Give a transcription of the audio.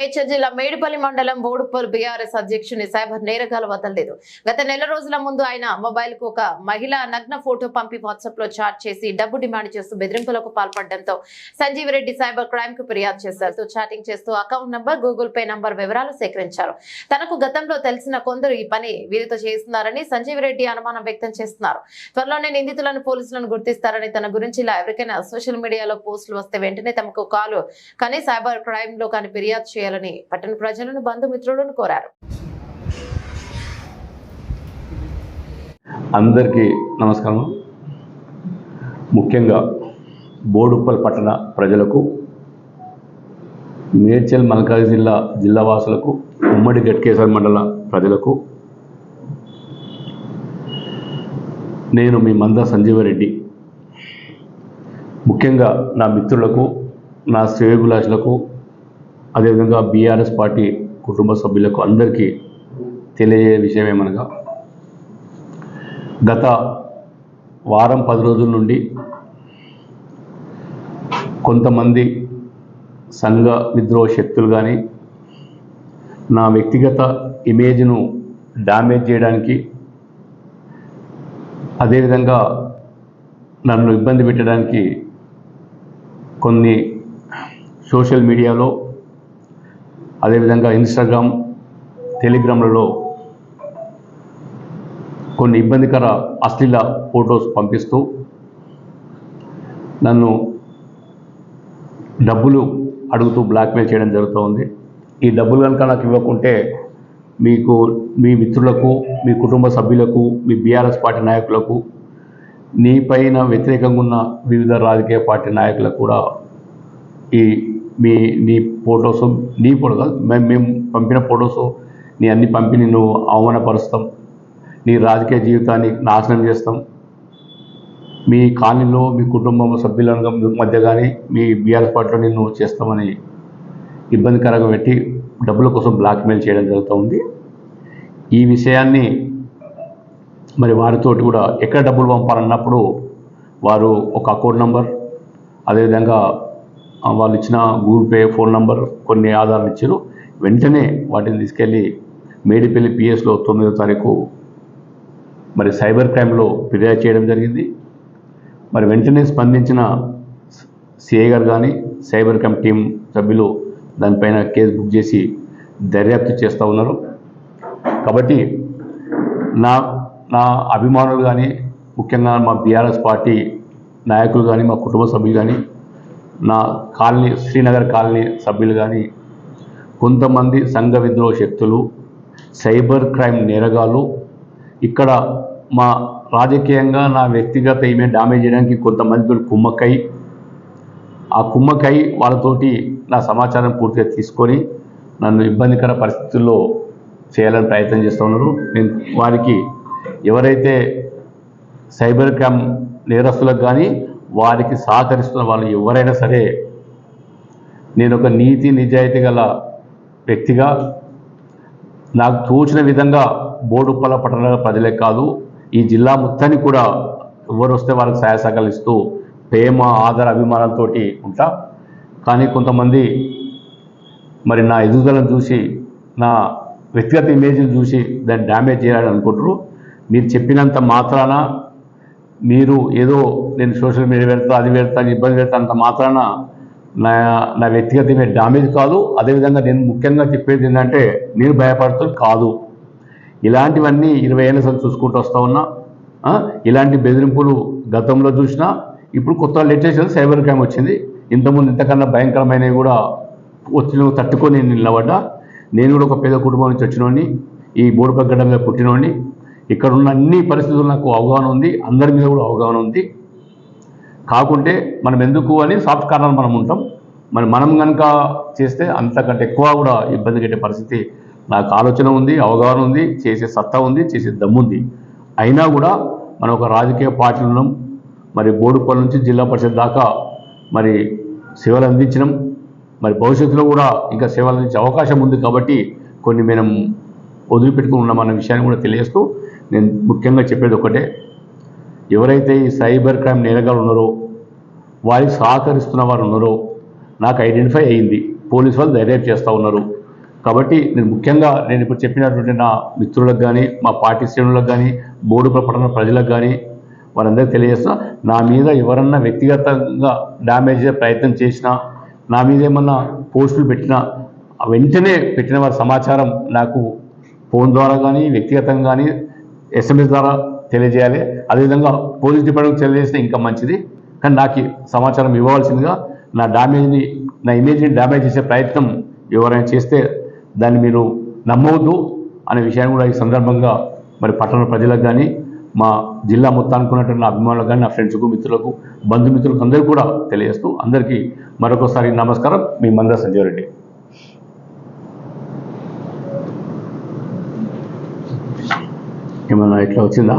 మేడ్చల్ జిల్లా మేడిపల్లి మండలం బోడుపల్ బీఆర్ఎస్ అధ్యక్షుని సైబర్ నేరగాలు వదలలేదు. గత నెల రోజుల ముందు ఆయన మొబైల్కు ఒక మహిళ నగ్న ఫోటో పంపి వాట్సాప్లో చాట్ చేసి డబ్బు డిమాండ్ చేస్తూ బెదిరింపులకు పాల్పడడంతో సంజీవ్ రెడ్డి సైబర్ క్రైమ్కు ఫిర్యాదు చేశారు. చాటింగ్ చేస్తూ account number Google Pay number వివరాలు సేకరించారు. తనకు గతంలో తెలిసిన కొందరు ఈ పని వీరితో చేస్తున్నారని సంజీవ్ రెడ్డి అనుమానం వ్యక్తం చేస్తున్నారు. త్వరలోనే నిందితులను పోలీసులను గుర్తిస్తారని తన గురించి ఇలా ఎవరికైనా సోషల్ మీడియాలో పోస్టులు వస్తే వెంటనే తమకు కాలు కానీ సైబర్ క్రైమ్లో కానీ ఫిర్యాదు చేయాలని పట్టణ ప్రజలను బంధుమిత్రులను కోరారు. అందరికీ నమస్కారం. ముఖ్యంగా బోడుప్పల్ పట్టణ ప్రజలకు మేడ్చల్ మల్కాజ్ జిల్లా జిల్లా వాసులకు ఉమ్మడి గట్కేశ్వర మండల ప్రజలకు నేను మీ మంద సంజీవరెడ్డి. ముఖ్యంగా నా మిత్రులకు నా శ్రేయభిలాషులకు అదేవిధంగా బీఆర్ఎస్ పార్టీ కుటుంబ సభ్యులకు అందరికీ తెలియజే విషయం ఏమనగా గత వారం పది రోజుల నుండి కొంతమంది సంఘ విద్రోహ శక్తులు కానీ నా వ్యక్తిగత ఇమేజ్ను డ్యామేజ్ చేయడానికి అదేవిధంగా నన్ను ఇబ్బంది పెట్టడానికి కొన్ని సోషల్ మీడియాలో అదేవిధంగా ఇన్స్టాగ్రామ్ టెలిగ్రామ్లలో కొన్ని ఇబ్బందికర అశ్లీల ఫొటోస్ పంపిస్తూ నన్ను డబ్బులు అడుగుతూ బ్లాక్మెయిల్ చేయడం జరుగుతూ ఉంది ఈ డబ్బులు కనుక నాకు ఇవ్వకుంటే మీకు మీ మిత్రులకు మీ కుటుంబ సభ్యులకు మీ బీఆర్ఎస్ పార్టీ నాయకులకు నీ పైన వ్యతిరేకంగా ఉన్న వివిధ రాజకీయ పార్టీ నాయకులకు కూడా ఈ మీ నీ ఫొటోస్ నీ ఫోటో కాదు మేము మేము పంపిన ఫొటోస్ నీ అన్ని పంపి నిన్ను అవమానపరుస్తాం. నీ రాజకీయ జీవితాన్ని నాశనం చేస్తాం. మీ కాలనీలో మీ కుటుంబం సభ్యుల మధ్య కానీ మీ బీఆర్ఎస్ పార్టీలో నిన్ను చేస్తామని ఇబ్బందికరంగా పెట్టి డబ్బుల కోసం బ్లాక్మెయిల్ చేయడం జరుగుతూ ఉంది. ఈ విషయాన్ని మరి వారితోటి కూడా ఎక్కడ డబ్బులు పంపాలన్నప్పుడు వారు ఒక అకౌంట్ నంబర్ అదేవిధంగా వాళ్ళు ఇచ్చిన గూగుల్ పే ఫోన్ నంబర్ కొన్ని ఆధారాలు ఇచ్చారు. వెంటనే వాటిని తీసుకెళ్ళి మేడిపల్లి పిఎస్లో తొమ్మిదో తారీఖు మరి సైబర్ క్రైమ్లో ఫిర్యాదు చేయడం జరిగింది. మరి వెంటనే స్పందించిన సిఐ గారు కానీ సైబర్ క్రైమ్ టీం సభ్యులు దానిపైన కేసు బుక్ చేసి దర్యాప్తు చేస్తూ ఉన్నారు. కాబట్టి నా నా అభిమానులు కానీ ముఖ్యంగా మా బీఆర్ఎస్ పార్టీ నాయకులు కానీ మా కుటుంబ సభ్యులు కానీ నా కాలనీ శ్రీనగర్ కాలనీ సభ్యులు కానీ కొంతమంది సంఘ విద్రోహ శక్తులు సైబర్ క్రైమ్ నేరగాలు ఇక్కడ మా రాజకీయంగా నా వ్యక్తిగత ఇమేజ్ డామేజ్ చేయడానికి కొంతమందితో కుమ్మక్కై ఆ కుమ్మక్కై వాళ్ళతోటి నా సమాచారం పూర్తిగా తీసుకొని నన్ను ఇబ్బందికర పరిస్థితుల్లో చేయాలని ప్రయత్నం చేస్తూ ఉన్నారు. నేను వారికి ఎవరైతే సైబర్ క్రైమ్ నేరస్తులకు కానీ వారికి సహకరిస్తున్న వాళ్ళు ఎవరైనా సరే నేను ఒక నీతి నిజాయితీ గల వ్యక్తిగా నాకు తోచిన విధంగా బోడుప్పల పట్టణ ప్రజలే కాదు ఈ జిల్లా మొత్తానికి కూడా ఎవరు వస్తే వారికి సహాయ సహకారాలు ఇస్తూ ప్రేమ ఆదర అభిమానాలతో ఉంటా. కానీ కొంతమంది మరి నా ఎదుగుదలను చూసి నా వ్యక్తిగత ఇమేజ్ని చూసి దాన్ని డ్యామేజ్ చేయాలని అనుకుంటారు. మీరు చెప్పినంత మాత్రాన మీరు ఏదో నేను సోషల్ మీడియా పెడతా అది పెడతా ఇబ్బంది పెడతా అంత మాత్రాన నా నా వ్యక్తిగత డామేజ్ కాదు. అదేవిధంగా నేను ముఖ్యంగా చెప్పేది ఏంటంటే నేను భయపడుతుంది కాదు. ఇలాంటివన్నీ ఇరవై ఏళ్ళ సంది చూసుకుంటూ వస్తూ ఉన్నా ఇలాంటి బెదిరింపులు గతంలో చూసినా ఇప్పుడు కొత్త లేటెస్ట్ సైబర్ క్రైమ్ వచ్చింది. ఇంతకుముందు ఇంతకన్నా భయంకరమైనవి కూడా వచ్చిన తట్టుకొని నిలబడ్డా. నేను కూడా ఒక పేద కుటుంబం నుంచి వచ్చినోడిని ఈ బోడుపగ్గడంలో పుట్టినోడిని ఇక్కడ ఉన్న అన్ని పరిస్థితులు నాకు అవగాహన ఉంది అందరి మీద కూడా అవగాహన ఉంది. కాకుంటే మనం ఎందుకు అని సాఫ్ట్ కార్నర్ మనం ఉంటాం. మరి మనం కనుక చేస్తే అంతకంటే ఎక్కువ కూడా ఇబ్బంది కట్టే పరిస్థితి నాకు ఆలోచన ఉంది అవగాహన ఉంది చేసే సత్తా ఉంది చేసే దమ్ముంది అయినా కూడా మనం ఒక రాజకీయ పార్టీలు ఉన్నాం మరి బోడుపల్లి నుంచి జిల్లా పరిషత్ దాకా మరి సేవలు అందించినాం. మరి భవిష్యత్తులో కూడా ఇంకా సేవలు అందించే అవకాశం ఉంది కాబట్టి కొన్ని మనం వదిలిపెట్టుకుని ఉన్నామన్న విషయాన్ని కూడా తెలియజేస్తూ నేను ముఖ్యంగా చెప్పేది ఒకటే. ఎవరైతే ఈ సైబర్ క్రైమ్ నేరగాలు ఉన్నారో వారికి సహకరిస్తున్న వారు ఉన్నారో నాకు ఐడెంటిఫై అయింది పోలీసు వాళ్ళు దర్యాప్తు చేస్తూ ఉన్నారు. కాబట్టి నేను ముఖ్యంగా నేను ఇప్పుడు చెప్పినటువంటి నా మిత్రులకు కానీ మా పార్టీ శ్రేణులకు కానీ బోర్డు పట్టణ ప్రజలకు కానీ వారందరికీ తెలియజేస్తున్నా నా మీద ఎవరన్నా వ్యక్తిగతంగా డ్యామేజ్ ప్రయత్నం చేసినా నా మీద ఏమన్నా పోస్టులు పెట్టినా వెంటనే పెట్టిన వారి సమాచారం నాకు ఫోన్ ద్వారా కానీ వ్యక్తిగతంగా కానీ ఎస్ఎంఎస్ ద్వారా తెలియజేయాలి. అదేవిధంగా పోలీస్ డిపార్ట్మెంట్ తెలియజేస్తే ఇంకా మంచిది. కానీ నాకు సమాచారం ఇవ్వవలసిందిగా నా డ్యామేజ్ని నా ఇమేజ్ని డ్యామేజ్ చేసే ప్రయత్నం ఎవరైనా చేస్తే దాన్ని మీరు నమ్మవద్దు అనే విషయాన్ని కూడా ఈ సందర్భంగా మరి పట్టణ ప్రజలకు కానీ మా జిల్లా మొత్తానికి ఉన్నటువంటి నా అభిమానులకు కానీ నా ఫ్రెండ్స్కు మిత్రులకు బంధుమిత్రులకు అందరికీ కూడా తెలియజేస్తూ అందరికీ మరొకసారి నమస్కారం. మీ మంద సంజయ్ రెడ్డి. ఏమన్నా ఇట్లా వచ్చిందా?